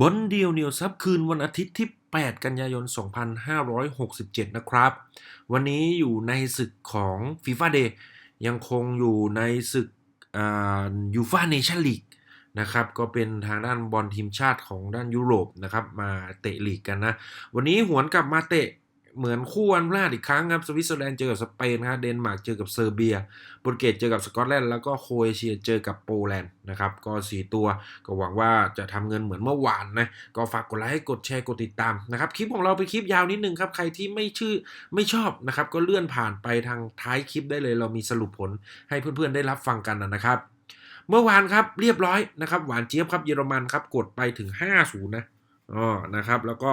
บนเดียวเนียวซับคืนวันอาทิตย์ที่ 8 กันยายน 2567 นะครับ วันนี้อยู่ในศึกของ FIFA Day ยังคงอยู่ในศึกยูฟ่าเนชั่นลีกนะครับ ก็เป็นทางด้านบอลทีมชาติของด้านยุโรปนะครับ มาเตะลีกกันนะ วันนี้หวนกลับมาเตะ เหมือนคู่วันพฤหัสอีกครั้งครับสวิตเซอร์แลนด์เจอกับสเปนครับเดนมาร์กเจอกับเซอร์เบียโปรตุเกสเจอกับสกอตแลนด์แล้วก็โครเอเชียเจอกับโปแลนด์นะครับก็ 4 ตัวก็หวังว่าจะทำเงินเหมือนเมื่อวานนะก็ฝากกดไลค์กดแชร์กดติดตามนะครับคลิปของเราเป็นคลิปยาวนิดนึงครับใครที่ไม่ชื่อไม่ชอบนะครับก็เลื่อนผ่านไปทางท้ายคลิปได้เลย เรามีสรุปผลให้เพื่อนๆได้รับฟังกันนะครับเมื่อวานครับเรียบร้อยนะครับหวานเจี๊ยบครับเยอรมันครับกดไปถึง 5-0 นะอ๋อนะครับแล้วก็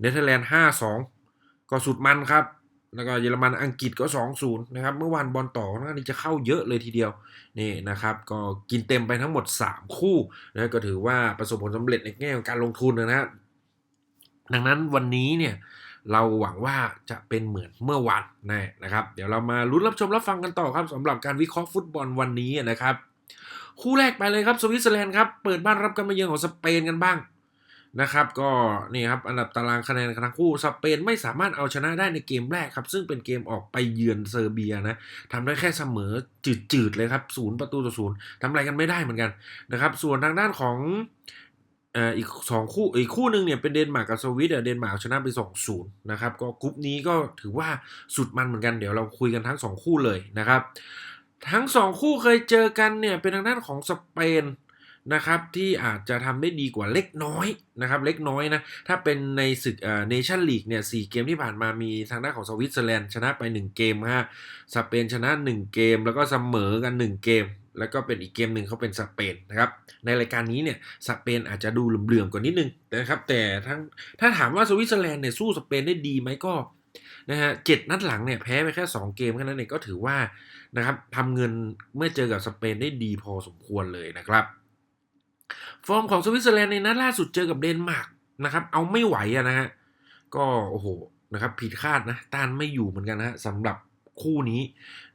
เนเธอร์แลนด์5-2 ก็สุดมันครับ แล้วก็เยอรมันอังกฤษก็ 2-0 นะครับ เมื่อวานบอลต่อน่าจะเข้าเยอะเลยทีเดียวนี่นะครับ ก็กินเต็มไปทั้งหมด 3 คู่นะก็ถือว่าประสบผลสำเร็จในแง่ของการลงทุนนะฮะดังนั้นวันนี้เนี่ยเราหวังว่าจะเป็นเหมือนเมื่อวานแน่นะครับ เดี๋ยวเรามาลุ้นรับชมรับฟังกันต่อครับสำหรับการวิเคราะห์ฟุตบอลวันนี้นะครับ คู่แรกไปเลยครับสวิตเซอร์แลนด์ครับเปิดบ้านรับการมาเยือนของสเปนกันบ้าง นะครับก็นี่ครับอันดับตารางคะแนนทั้งคู่สเปนไม่สามารถเอาชนะได้ในเกมแรกครับ ซึ่งเป็นเกมออกไปเยือนเซอร์เบียนะทำได้แค่เสมอจืดๆเลยครับศูนย์ประตูต่อศูนย์ทำอะไรกันไม่ได้เหมือนกันนะครับ ส่วนทางด้านของอีกสองคู่อีกคู่หนึ่งเนี่ยเป็นเดนมาร์กกับสวิตเดนมาร์กชนะไปสองศูนย์นะครับก็กรุ๊ปนี้ก็ถือว่าสุดมันเหมือนกันเดี๋ยวเราคุยกันทั้งสองคู่เลยนะครับ ทั้งสองคู่เคยเจอกันเนี่ยเป็นทางด้านของสเปน นะครับที่อาจจะทำได้ดีกว่าเล็กน้อยนะครับเล็กน้อยนะถ้าเป็นในศึกเอ่อเนชั่นลีกเนี่ยสเกมที่ผ่านมามีทางด้านของสวิตเซอร์แลนด์ชนะไป 1 เกมฮะสเปนชนะ 1 เกม แล้วก็เสมอกัน 1 เกม แล้วก็เป็นอีกเกมหนึ่งเขาเป็นสเปนนะครับในรายการนี้เนี่ยสเปนอาจจะดูเหลื่อมๆกว่านิดนึงนะครับแต่ทั้งถ้าถามว่าสวิตเซอร์แลนด์เนี่ยสู้สเปนได้ดีไหมก็นะฮะเจ็ดนัดหลังเนี่ยแพ้ไปแค่ 2 เกมแค่นั้นเองก็ถือว่านะครับทำเงินเมื่อเจอกับสเปนได้ดีพอสมควรเลยนะครับ ฟอร์มของสวิตเซอร์แลนด์ในนัดล่าสุดเจอกับเดนมาร์กนะครับ เอาไม่ไหวอะนะฮะ ก็โอ้โหนะครับผิดคาดนะต้านไม่อยู่เหมือนกันนะฮะสำหรับคู่นี้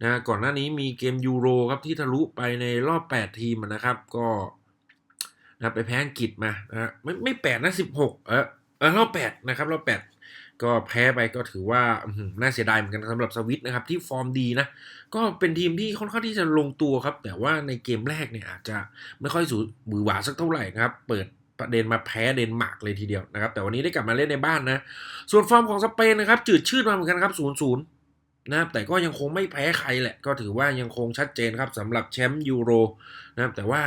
นะก่อนหน้านี้มีเกมยูโรครับที่ทะลุไปในรอบ 8 ทีมนะครับ ก็นะไปแพ้อังกฤษมานะฮะไม่ไม่แปดนะสิบหกเออเออรอบแปดนะครับรอบแปด ก็แพ้ไปก็ถือว่าน่าเสียดายเหมือนกันสำหรับสวิตนะครับ ที่ฟอร์มดีนะ ก็เป็นทีมที่ค่อนข้างที่จะลงตัวครับ แต่ว่าในเกมแรกเนี่ยอาจจะไม่ค่อยสูบือหวาสักเท่าไหร่นะครับ เปิดประเด็นมาแพ้เดนมาร์กเลยทีเดียวนะครับ แต่วันนี้ได้กลับมาเล่นในบ้านนะ ส่วนฟอร์มของสเปนนะครับ จืดชืดมาเหมือนกันครับศูนย์ศูนย์นะครับแต่ก็ยังคงไม่แพ้ใครแหละ ก็ถือว่ายังคงชัดเจนครับสำหรับแชมป์ยูโรนะครับแต่ว่า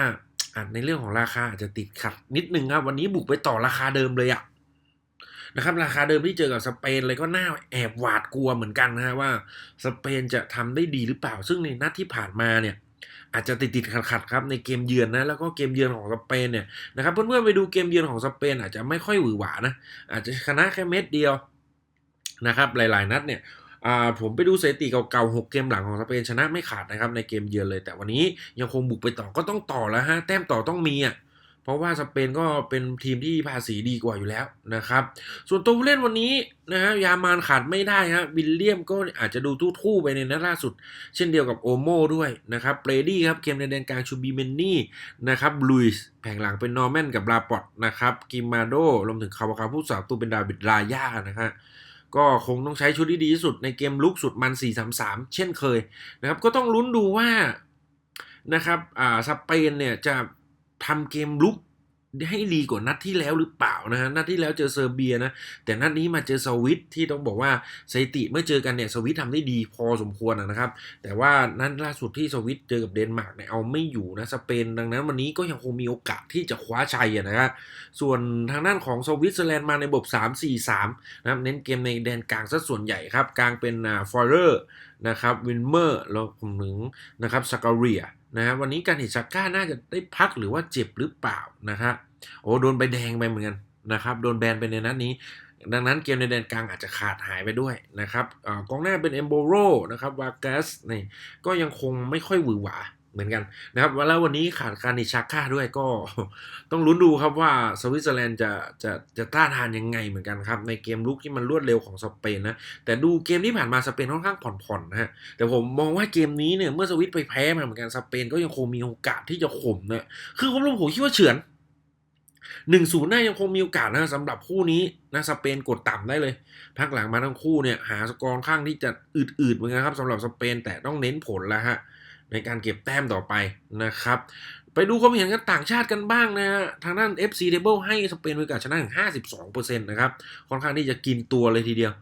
ในเรื่องของราคาอาจจะติดขัดนิดนึงครับ วันนี้บุกไปต่อราคาเดิมเลยอะ นะครับราคาเดิมที่เจอกับสเปนเลยก็น่าแอบหวาดกลัวเหมือนกันนะฮะว่าสเปนจะทำได้ดีหรือเปล่า ซึ่งในนัดที่ผ่านมาเนี่ยอาจจะติดติดขัดขัดครับในเกมเยือนนะแล้วก็เกมเยือนของสเปนเนี่ยนะครับเพื่อนๆไปดูเกมเยือนของสเปนอาจจะไม่ค่อยหวือหวานะอาจจะชนะแค่เม็ดเดียวนะครับหลายๆ นัดเนี่ยผมไปดูสถิติเก่าๆ 6 เกมหลังของสเปนชนะไม่ขาดนะครับในเกมเยือนเลย แต่วันนี้ยังคงบุกไปต่อก็ต้องต่อแล้วฮะแต้มต่อต้องมีอะ เพราะว่าสเปนก็เป็นทีมที่ภาษีดีกว่าอยู่แล้วนะครับ ส่วนตัวผู้เล่นวันนี้นะฮะยามานขาดไม่ได้ฮะวิลเลียมก็อาจจะดูทู่ๆไปในนัดล่าสุด เช่นเดียวกับโอโมด้วยนะครับเบรดี้ครับเกมในแดนกลางชูบีเมนนี่นะครับลุยส์แผงหลังเป็นนอร์แมนกับลาปอตนะครับกิมมาโดรวมถึงคาวาคาผู้สาวตูเป็นดาวิดลาย่านะฮะก็คงต้องใช้ชุดที่ดีที่สุดในเกมลุกสุดมัน 4-3-3 เช่นเคยนะครับก็ต้องลุ้นดูว่านะครับอ่าสเปนเนี่ยจะ ทำเกมลุกให้ดีกว่านัดที่แล้วหรือเปล่านะฮะนัดที่แล้วเจอเซอร์เบียนะ แต่นัดนี้มาเจอสวิตที่ต้องบอกว่าสถิติเมื่อเจอกันเนี่ยสวิตทำได้ดีพอสมควรนะครับ แต่ว่านัดล่าสุดที่สวิตเจอกับเดนมาร์กเนี่ยเอาไม่อยู่นะสเปนดังนั้นวันนี้ก็ยังคงมีโอกาสที่จะคว้าชัยนะครับส่วนทางด้านของสวิตเซอร์แลนด์มาในบบ 3-4-3 นะครับเน้นเกมในแดนกลางซะส่วนใหญ่ครับกลางเป็นฟอร์เรอร์นะครับวินเมอร์แล้วผมถึงนะครับสกาเรีย นะวันนี้การหิชาก้าน่าจะได้พักหรือว่าเจ็บหรือเปล่านะครับโอ้โดนใบแดงไปเหมือนกันนะครับโดนแบนไปในนัดนี้ ดังนั้นเกมในแดนกลางอาจจะขาดหายไปด้วยนะครับกองหน้าเป็นเอมโบโรนะครับวาเกสนี่ก็ยังคงไม่ค่อยหวือหวา เหมือนกันนะครับแล้ววันนี้ขาดคารนิชาก้าด้วยก็ต้องลุ้นดูครับว่าสวิตเซอร์แลนด์จะจะจะต้านทานยังไงเหมือนกันครับ ในเกมลุกที่มันรวดเร็วของสเปนนะแต่ดูเกมที่ผ่านมาสเปนค่อนข้างผ่อนๆนะฮะแต่ผมมองว่าเกมนี้เนี่ยเมื่อสวิตไปแพ้มาเหมือนกันสเปนก็ยังคงมีโอกาสที่จะข่มเนี่ยคือผมรู้ผมคิดว่าเฉือนหนึ่งศูนย์น่ายังคงมีโอกาสนะสำหรับคู่นี้นะสเปนกดต่ำได้เลย พักหลังมาทั้งคู่เนี่ยหาสกอร์ค่อนข้างที่จะอืดๆเหมือนกันครับสำหรับสเปนแต่ต้องเน้นผลแล้วฮะ ในการเก็บแต้มต่อไปนะครับ ไปดูความเห็นกันต่างชาติกันบ้างนะฮะ ทางด้าน FC Table ให้สเปนมีโอกาสชนะถึง 52%นะครับ ค่อนข้างที่จะกินตัวเลยทีเดียว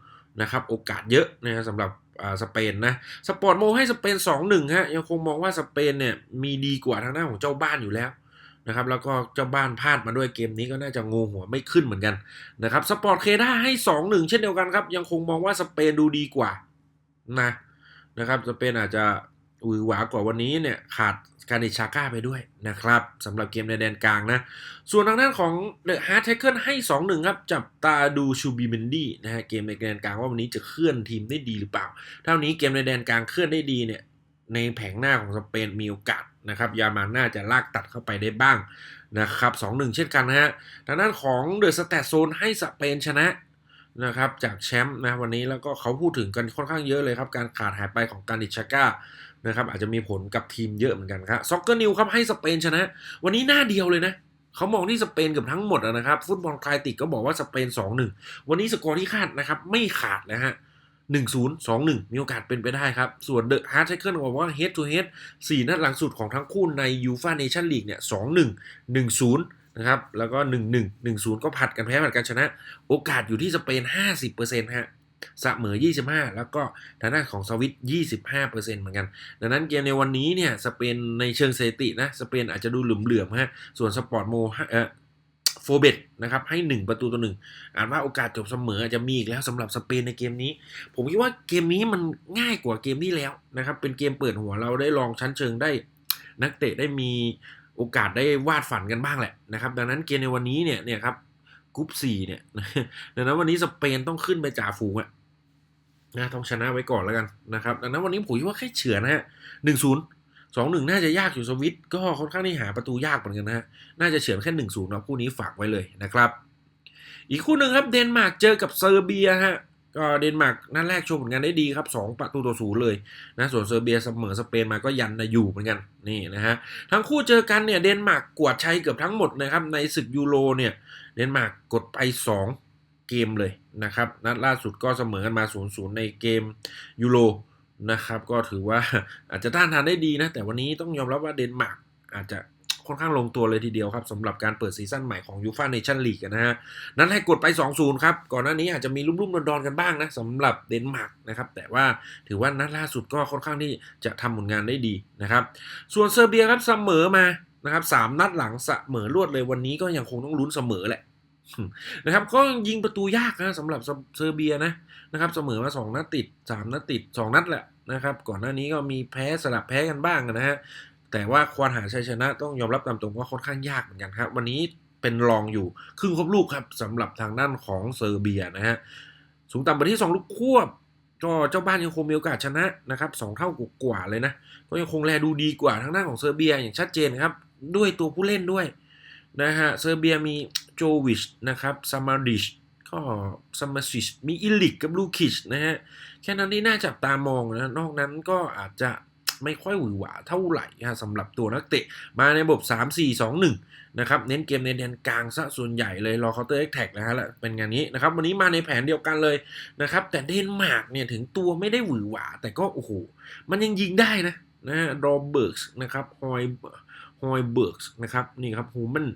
นะครับ โอกาสเยอะนะฮะสำหรับอ่าสเปนนะ สปอร์ตโมให้สเปน 2-1 ฮะ ยังคงมองว่าสเปนเนี่ยมีดีกว่าทางด้านของเจ้าบ้านอยู่แล้วนะครับแล้วก็เจ้าบ้านพลาดมาด้วยเกมนี้ก็น่าจะงูหัวไม่ขึ้นเหมือนกันนะครับสปอร์ตเคด้าให้ 2-1 เช่นเดียวกันครับ ยังคงมองว่าสเปนดูดีกว่านะนะครับสเปนอาจจะ หวือหวากว่าวันนี้เนี่ยขาดการิชาก้าไปด้วยนะครับสำหรับเกมในแดนกลางนะ ส่วนทางด้านของเดอะฮาร์ดเทเคิลให้ 2-1 ครับ จับตาดูชูบีเมนดี้นะฮะเกมในแดนกลางว่าวันนี้จะเคลื่อนทีมได้ดีหรือเปล่า เท่านี้เกมในแดนกลางเคลื่อนได้ดีเนี่ยในแผงหน้าของสเปนมีโอกาสนะครับยามาน่าจะลากตัดเข้าไปได้บ้างนะครับ2-1 เช่นกันนะฮะทางด้านของเดอะสแตทโซนให้สเปนชนะนะครับจากแชมป์นะวันนี้แล้วก็เขาพูดถึงกันค่อนข้างเยอะเลยครับ การขาดหายไปของการิชาก้า นะครับอาจจะมีผลกับทีมเยอะเหมือนกันครับซ็อกเกอร์นิวครับให้สเปนชนะ วันนี้หน้าเดียวเลยนะเขามองที่สเปนเกับทั้งหมดนะครับ ฟุตบอลคลายติกก็บอกว่าสเปน 2-1 วันนี้สกอร์ที่คาดนะครับ ไม่ขาดนะฮะ1-0 2-1 มีโอกาสเป็นไปได้ครับ ส่วนเดอะฮาร์ดไซเคิลบอกว่า head to head 4นัดหลังสุดของทั้งคู่ในยูฟาเนชั่นลีกเนี่ย2-1 1-0นะครับ แล้วก็ 1-1 1-0 ก็ผัดกันแพ้ผัดกันชนะ โอกาสอยู่ที่สเปน 50%ฮะ เสมอ 25 แล้วก็ทางด้านของสวิต25%เหมือนกัน ดังนั้นเกมในวันนี้เนี่ยสเปนในเชิงสถิตินะสเปนอาจจะดูเหลื่อมๆฮะส่วนสปอร์ตโมเอ่อโฟเบตนะครับให้ 1 ประตูต่อหนึ่งอ่านว่าโอกาสจบเสมออาจจะมีอีกแล้วสำหรับสเปนในเกมนี้ ผมคิดว่าเกมนี้มันง่ายกว่าเกมที่แล้วนะครับเป็นเกมเปิดหัวเราได้ลองชั้นเชิงได้ นักเตะได้มีโอกาสได้วาดฝันกันบ้างแหละนะครับ ดังนั้นเกมในวันนี้เนี่ยเนี่ยครับ กรุ๊ป4เนี่ยดังนั้นวันนี้สเปนต้องขึ้นไปจ่าฝูงอะนะต้องชนะไว้ก่อนแล้วกันนะครับดังนั้นวันนี้ผมว่าแค่เฉือนนะฮะหนึ่งศูนย์สองหนึ่งน่าจะยากอยู่สวิตก็ค่อนข้างที่หาประตูยากเหมือนกันนะฮะน่าจะเฉือนแค่หนึ่งศูนย์นะคู่นี้ฝากไว้เลยนะครับ อีกคู่หนึ่งครับเดนมาร์กเจอกับเซอร์เบียฮะ ก็เดนมาร์กนัดแรกโชว์ผลงานได้ดีครับสองประตูต่อศูนย์เลยนะส่วนเซอร์เบียเสมอสเปนมาก็ยันนะอยู่เหมือนกันนี่นะฮะทั้งคู่เจอกันเนี่ยเดนมาร์กกวาดชัยเกือบทั้งหมดนะครับในศึกยูโรเนี่ยเดนมาร์กกดไป 2 เกมเลยนะครับนัดล่าสุดก็เสมอกันมา0-0ในเกมยูโรนะครับก็ถือว่าอาจจะต้านทานได้ดีนะแต่วันนี้ต้องยอมรับว่าเดนมาร์กอาจจะ ค่อนข้างลงตัวเลยทีเดียวครับสำหรับการเปิดซีซั่นใหม่ของยูฟ a าเนชั่นลีกนะฮะ นั้นให้กดไป 2-0 ครับ ก่อนหน้านี้อาจจะมีรุ่มๆดอนๆกันบ้างนะสำหรับเดนมาร์กนะครับ แต่ว่าถือว่านัดล่าสุดก็ค่อนข้างที่จะทำผลงานได้ดีนะครับ ส่วนเซอร์เบียครับเสมอมานะครับสามนัดหลังเสมอรวดเลยวันนี้ก็ยังคงต้องลุ้นเสมอแหละนะครับก็ยิงประตูยากนะสำหรับเซอร์เบียนะนะครับเสมอมา2นัดติด 3 นัดติด 2 นัดแหละนะครับก่อนหน้านี้ก็มีแพ้สลับแพ้กันบ้างนะฮะ แต่ว่าควานหาชัยชนะต้องยอมรับตามตรงว่าค่อนข้างยากเหมือนกันครับ วันนี้เป็นรองอยู่ครึ่งครบลูกครับสำหรับทางด้านของเซอร์เบียนะฮะสูงต่ำไปที่ 2 ลูกควบก็เจ้าบ้านยังคงมีโอกาสชนะนะครับสองเท่ากว่าเลยนะ ก็ยังคงแลดูดีกว่าทางด้านของเซอร์เบียอย่างชัดเจนครับ ด้วยตัวผู้เล่นด้วยนะฮะเซอร์เบียมีโจวิชนะครับซามาดิชก็ซามาซิชมีอิลิกกับลูคิชนะฮะแค่นั้นที่น่าจับตามองนะนอกนั้นก็อาจจะ ไม่ค่อยหวือหวาเท่าไหร่สำหรับตัวนักเตะ มาในระบบ 3 4 2 1 นะครับ เน้นเกมในแดนกลางซะส่วนใหญ่เลย รอเคาน์เตอร์เอ็กแท็กนะฮะเป็นงานนี้นะครับ วันนี้มาในแผนเดียวกันเลยนะครับ แต่เดนมาร์กเนี่ยถึงตัวไม่ได้หวือหวา แต่ก็โอ้โห มันยังยิงได้นะนะโรเบิร์กส์นะครับฮอยฮอยเบิร์กส์นะครับนี่ครับฮูมัน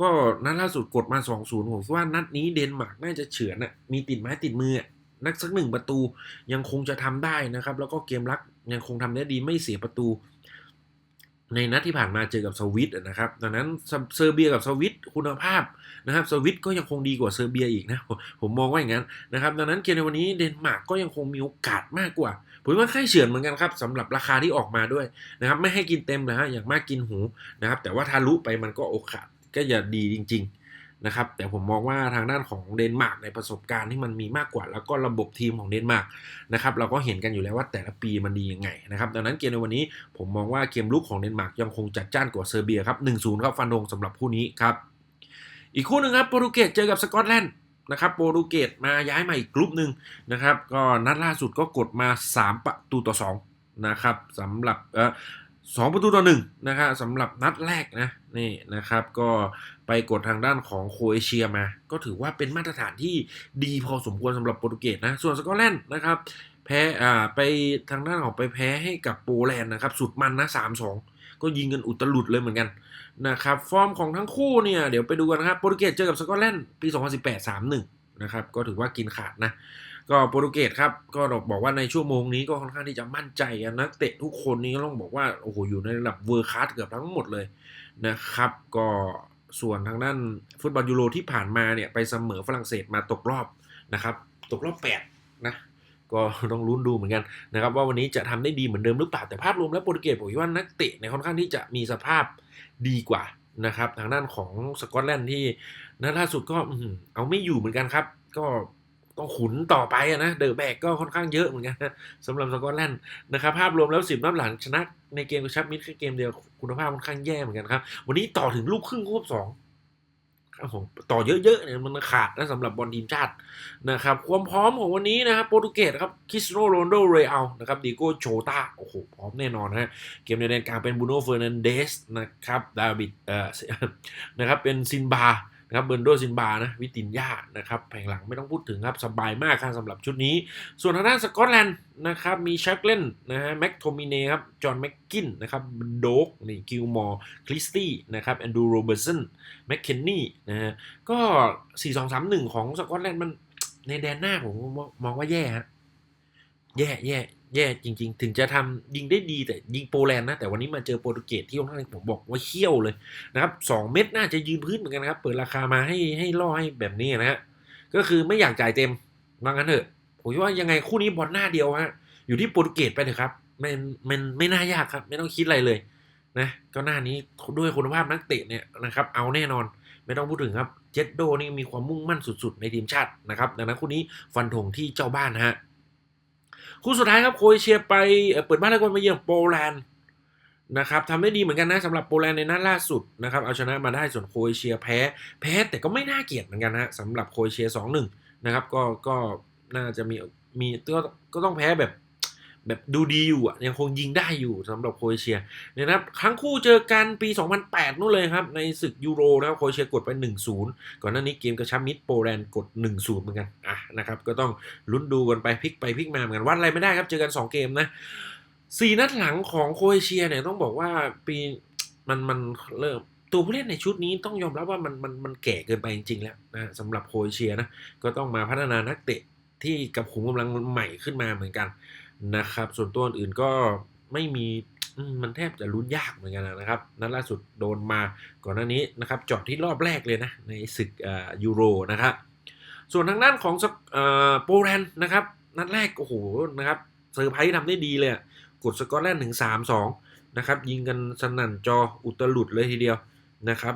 ก็นัดล่าสุดกดมา 2-0ผมว่านัดนี้เดนมาร์กน่าจะเฉือนอะมีติดไม้ติดมือ นักสักหนึ่งประตูยังคงจะทำได้นะครับ แล้วก็เกมรักยังคงทำได้ดีไม่เสียประตู ในนัดที่ผ่านมาเจอกับสวิตนะครับดังนั้นเซอร์เบียกับสวิตคุณภาพนะครับสวิตก็ยังคงดีกว่าเซอร์เบียอีกนะผมมองว่าอย่างนั้นนะครับ ดังนั้นเกมในวันนี้เดนมาร์กก็ยังคงมีโอกาสมากกว่าผมว่าใกล้เฉือนเหมือนกันครับสำหรับราคาที่ออกมาด้วยนะครับไม่ให้กินเต็มนะฮะอย่างมากกินหูนะครับแต่ว่าทะลุไปมันก็โอกาสก็อย่าดีจริง ๆ นะครับแต่ผมมองว่าทางด้านของเดนมาร์กในประสบการณ์ที่มันมีมากกว่า แล้วก็ระบบทีมของเดนมาร์กนะครับเราก็เห็นกันอยู่แล้วว่าแต่ละปีมันดียังไงนะครับดังนั้นเกมในวันนี้ผมมองว่าเกมลุกของเดนมาร์กยังคงจัดจ้านกว่าเซอร์เบียครับ1-0ครับฟันธงสำหรับคู่นี้ครับอีกคู่หนึ่งครับโปรตุเกสเจอกับสกอตแลนด์นะครับโปรตุเกสมาย้ายมาอีกกลุ่มหนึ่งนะครับก็นัดล่าสุดก็กดมา 3 ประตูต่อ2นะครับสำหรับเออ 2 ประตูต่อหนึ่งนะครับสำหรับนัดแรกนะนี่นะครับก็ไปกดทางด้านของโคเอเชียมา ก็ถือว่าเป็นมาตรฐานที่ดีพอสมควรสำหรับโปรตุเกสนะส่วนสกอตแลนด์นะครับแพ้อ่าไปทางด้านของไปแพ้ให้กับโปแลนด์นะครับสุดมันนะ3-2ก็ยิงกันอุตลุดเลยเหมือนกันนะครับฟอร์มของทั้งคู่เนี่ยเดี๋ยวไปดูกันนะครับโปรตุเกสเจอกับสกอตแลนด์ปี 2018 3-1นะครับก็ถือว่ากินขาดนะ ก็โปรตุเกสครับก็บอกว่าในชั่วโมงนี้ก็ค่อนข้างที่จะมั่นใจนักเตะทุกคนนี้ก็ต้องบอกว่าโอ้โหอยู่ในระดับเวอร์คัสเกือบทั้งหมดเลยนะครับ ก็ส่วนทางด้านฟุตบอลยูโรที่ผ่านมาเนี่ยไปเสมอฝรั่งเศสมาตกรอบนะครับ ตกรอบ8นะก็ต้องลุ้นดูเหมือนกันนะครับว่าวันนี้จะทำได้ดีเหมือนเดิมหรือเปล่าแต่ภาพรวมแล้วโปรตุเกสผมคิดว่านักเตะในค่อนข้างที่จะมีสภาพดีกว่านะครับ ทางด้านของสกอตแลนด์ที่นัดล่าสุดก็เอาไม่อยู่เหมือนกันครับ ก็ ต้องขุนต่อไปนะเดอะแบกก็ค่อนข้างเยอะเหมือนกันสำหรับสกอตแลนด์นะครับภาพรวมแล้วสิบนัดหลังชนะในเกมกับชับมิดแค่เกมเดียวคุณภาพค่อนข้างแย่เหมือนกันครับ วันนี้ต่อถึงลูกครึ่งควบสองครับผมต่อเยอะๆเนี่ยมันขาดนะสำหรับบอลทีมชาตินะครับความพร้อมของวันนี้นะครับโปรตุเกสครับคริสโนโรนโดเรอัลนะครับดิโก้โชตาโอ้โหพร้อมแน่นอนนะฮะเกมในแดนกลางเป็นบูโนเฟอร์นันเดสนะครับดาวิดเอ่อนะครับเป็นซินบา นะครับเบอร์โดซินบานะวิตินยานะครับแผงหลังไม่ต้องพูดถึงครับสบายมากครับสำหรับชุดนี้ ส่วนทางด้านสกอตแลนด์นะครับมีชักเล่นนะฮะแม็กโทมิเน่ครับจอห์นแม็กกินนะครับโดกนี่กิลมอร์คริสตี้นะครับแอนดูโรเบอร์สันแมคเคนนี่นะฮะก็ 4 2 3 1 ของสกอตแลนด์มันในแดนหน้าผมมองว่าแย่ฮะแย่แย่ แย่จริง ๆ ถึงจะทำยิงได้ดีแต่ยิงโปแลนด์นะ แต่วันนี้มาเจอโปรตุเกสที่ค่อนข้างผมบอกว่าเขี้ยวเลยนะครับสองเม็ดน่าจะยืนพื้นเหมือนกันนะครับ เปิดราคามาให้ให้ล่อให้แบบนี้นะฮะก็คือไม่อยากจ่ายเต็มว่างั้นเถอะผมคิดว่ายังไงคู่นี้บอลหน้าเดียวฮะอยู่ที่โปรตุเกสไปเถอะครับมันมันไม่น่ายากครับ ไม่ต้องคิดอะไรเลยนะก็หน้านี้ด้วยคุณภาพนักเตะเนี่ยนะครับเอาแน่นอนไม่ต้องพูดถึงครับเจดโดนี่มีความมุ่งมั่นสุด ๆ ในทีมชาตินะครับดังนั้นคู่นี้ฟันธงที่เจ้าบ้านฮะ คู่สุดท้ายครับโครเอเชียไปเปิดบ้านแล้วก็มาเยือนโปแลนด์นะครับทำได้ดีเหมือนกันนะสำหรับโปแลนด์ในนัดล่าสุดนะครับเอาชนะมาได้ส่วนโครเอเชียแพ้ แพ้แต่ก็ไม่น่าเกลียดเหมือนกันนะฮะสำหรับโครเอเชีย2-1นะครับก็ก็น่าจะมีมีก็ก็ต้องแพ้แบบ แบบดูดีอยู่อะยังคงยิงได้อยู่สำหรับโครเอเชียเนี่ยนะครับครั้งคู่เจอกันปี 2008 นู่นเลยครับ ในศึกยูโรนะครับโครเอเชียกดไป 1-0 ก่อนหน้านี้เกมกระชับมิดโปแลนด์กด 1-0 เหมือนกันอะนะครับก็ต้องลุ้นดูกันไปพลิกไปพลิกมาเหมือนกันวัดอะไรไม่ได้ครับเจอกัน 2 เกมนะสี่นัดหลังของโครเอเชียเนี่ยต้องบอกว่าปีมันมันเริ่มตัวผู้เล่นในชุดนี้ต้องยอมรับว่ามันมันมันแก่เกินไปจริงๆแล้วนะสำหรับโครเอเชียนะก็ต้องมาพัฒนานักเตะที่กับขุมกำลังใหม่ขึ้นมาเหมือนกัน นะครับ ส่วนตัวอื่นก็ไม่มีมันแทบจะลุ้นยากเหมือนกันนะครับ นัดล่าสุดโดนมาก่อนหน้านี้นะครับจอดที่รอบแรกเลยนะ ในศึกยูโรนะครับ ส่วนทางด้านของโปแลนด์นะครับ นัดแรก โอ้โหนะครับเซอร์ไพรส์ทำได้ดีเลยกดสกอตแลนด์ถึง 3-2 นะครับ ยิงกันสนั่นจออุตลุดเลยทีเดียวนะครับ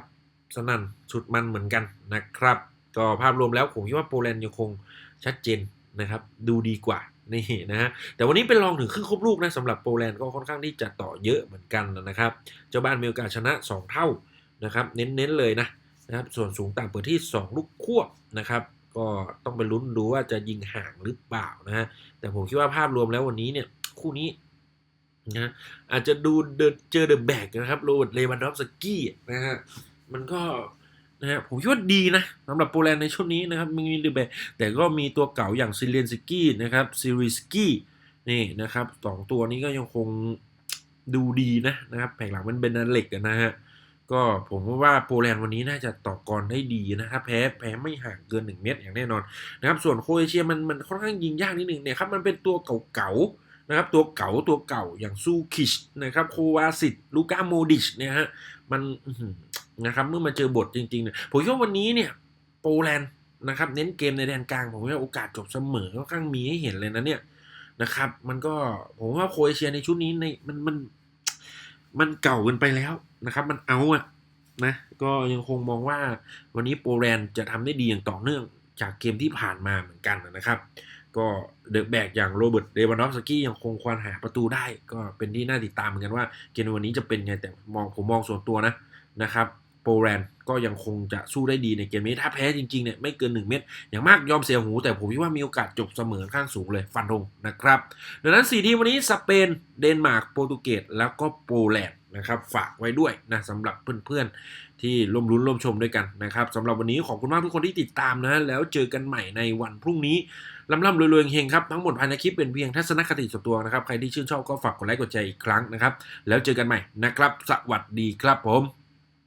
สนั่นสุดมันเหมือนกันนะครับ ก็ภาพรวมแล้วผมคิดว่าโปแลนด์ยังคงชัดเจนนะครับ ดูดีกว่า นี่นะฮะแต่วันนี้เป็นรองถึงครึ่งครบลูกนะสำหรับโปแลนด์ก็ค่อนข้างที่จะต่อเยอะเหมือนกันนะครับ เจ้าบ้านมีโอกาสชนะ 2 เท่านะครับ เน้นๆเลยนะนะครับส่วนสูงต่างเปิดที่ 2 ลูกควบนะครับก็ต้องไปลุ้นดูว่าจะยิงห่างหรือเปล่านะฮะแต่ผมคิดว่าภาพรวมแล้ววันนี้เนี่ยคู่นี้นะอาจจะดูเดเจอเดอะแบกนะครับโรเบิร์ตเลวันดอฟสกี้นะฮะมันก็ นะฮะผมคิดว่าดีนะสำหรับโปแลนด์ในช่วงนี้นะครับมีเดอะแบกแต่ก็มีตัวเก่าอย่างซิเลนสกี้นะครับซิริสกี้นี่นะครับสองตัวนี้ก็ยังคงดูดีนะนะครับแผงหลังมันเป็นนันเหล็กนะฮะก็ผมว่าโปแลนด์วันนี้น่าจะต่อกรได้ดีนะครับแพ้แพ้ไม่ห่างเกิน 1 เมตรอย่างแน่นอนนะครับส่วนโครเอเชียมันมันค่อนข้างยิงยากนิดนึงเนี่ยครับมันเป็นตัวเก่าๆนะครับตัวเก่าตัวเก่าอย่างซูคิชนะครับโควาซิตลูก้าโมดิชเนี่ยฮะมัน นะครับเมื่อมาเจอบทจริงๆเนี่ยผมคิดว่าวันนี้เนี่ยโปแลนด์นะครับเน้นเกมในแดนกลางผมว่าโอกาสจบเสมอค่อนข้างมีให้เห็นเลยนะเนี่ยนะครับ มันก็ผมว่าโครเอเชียในชุดนี้ในมันมันมันเก่าเกินไปแล้วนะครับ มันเอาอะนะก็ยังคงมองว่าวันนี้โปแลนด์จะทำได้ดีอย่างต่อเนื่องจากเกมที่ผ่านมาเหมือนกันนะครับ ก็เดอะแบกอย่างโรเบิร์ตเดวานอฟสกี้ยังคงควรหาประตูได้ ก็เป็นที่น่าติดตามเหมือนกันว่าเกมวันนี้จะเป็นไงแต่มองผมมองส่วนตัวนะนะครับ โปแลนด์ก็ยังคงจะสู้ได้ดีในเกมนี้ ถ้าแพ้จริงๆเนี่ยไม่เกิน 1 เม็ดอย่างมากยอมเสียหู แต่ผมคิดว่ามีโอกาสจบเสมอข้างสูงเลยฟันธงนะครับ ดังนั้น 4 ทีมวันนี้สเปน เดนมาร์กโปรตุเกสแล้วก็โปแลนด์นะครับฝากไว้ด้วยนะสำหรับเพื่อนๆ ที่ร่วมรุ้นร่วมชมด้วยกันนะครับสำหรับวันนี้ขอบคุณมากทุกคนที่ติดตามนะแล้วเจอกันใหม่ในวันพรุ่งนี้ลำล่ำรวยๆเฮงครับทั้งหมดภายในคลิปเป็นเพียงทัศนคติส่วนตัวนะครับใครที่ชื่นชอบก็ฝากกดไลค์กดแชร์อีกครั้งนะครับแล้วเจอกันใหม่นะครับ สวัสดีครับผม